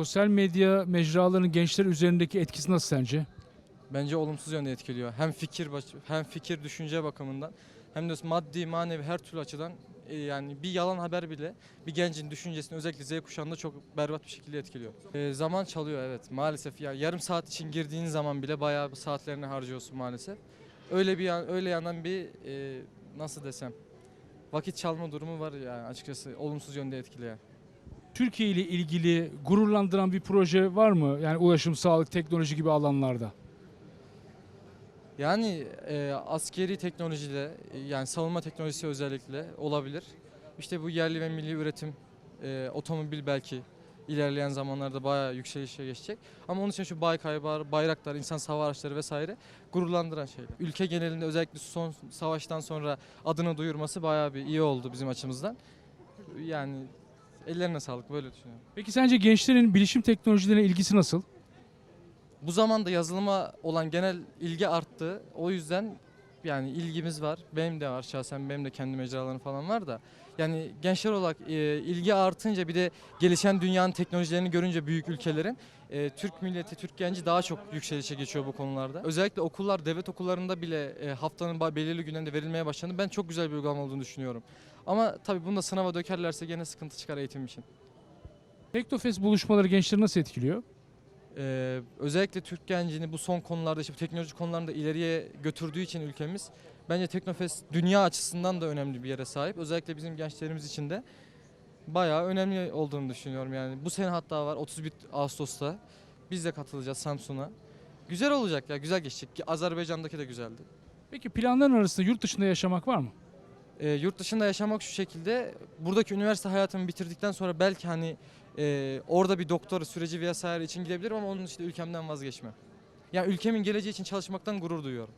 Sosyal medya mecralarının gençler üzerindeki etkisi nasıl sence? Bence olumsuz yönde etkiliyor. Hem fikir hem fikir düşünce bakımından hem de maddi manevi her türlü açıdan e, yani bir yalan haber bile bir gencin düşüncesini özellikle Z kuşağında çok berbat bir şekilde etkiliyor. E, zaman çalıyor evet maalesef ya yarım saat için girdiğin zaman bile bayağı saatlerini harcıyorsun maalesef. Öyle bir öyle yandan bir e, nasıl desem vakit çalma durumu var yani açıkçası olumsuz yönde etkileyen. Türkiye ile ilgili gururlandıran bir proje var mı? Yani ulaşım, sağlık, teknoloji gibi alanlarda. Yani e, askeri teknolojide yani savunma teknolojisi özellikle olabilir. İşte bu yerli ve milli üretim e, otomobil belki ilerleyen zamanlarda bayağı yükselişe geçecek. Ama onun için şu Baykar, Bayraktar, insan hava araçları vesaire gururlandıran şeyler. Ülke genelinde özellikle son savaştan sonra adını duyurması bayağı bir iyi oldu bizim açımızdan. Yani ellerine sağlık böyle düşünüyorum. Peki sence gençlerin bilişim teknolojilerine ilgisi nasıl? Bu zamanda yazılıma olan genel ilgi arttı. O yüzden yani ilgimiz var. Benim de var şahsen benim de kendi mecralarım falan var da. Yani gençler olarak e, ilgi artınca bir de gelişen dünyanın teknolojilerini görünce büyük ülkelerin e, Türk milleti, Türk genci daha çok yükselişe geçiyor bu konularda. Özellikle okullar, devlet okullarında bile e, haftanın belirli günlerinde verilmeye başlandı. Ben çok güzel bir uygulama olduğunu düşünüyorum. Ama tabii bunu da sınava dökerlerse gene sıkıntı çıkar eğitim için. Teknofest buluşmaları gençleri nasıl etkiliyor? Ee, özellikle Türk gencini bu son konularda işte bu teknoloji konularında ileriye götürdüğü için ülkemiz bence Teknofest dünya açısından da önemli bir yere sahip. Özellikle bizim gençlerimiz için de bayağı önemli olduğunu düşünüyorum yani. Bu sene hatta var 31 Ağustos'ta biz de katılacağız Samsun'a. Güzel olacak ya güzel geçecek. Ki Azerbaycan'daki de güzeldi. Peki planların arasında yurt dışında yaşamak var mı? Ee, yurt dışında yaşamak şu şekilde buradaki üniversite hayatımı bitirdikten sonra belki hani e, orada bir doktora süreci vesaire için gidebilirim ama onun için de ülkemden vazgeçmem. Yani ülkemin geleceği için çalışmaktan gurur duyuyorum.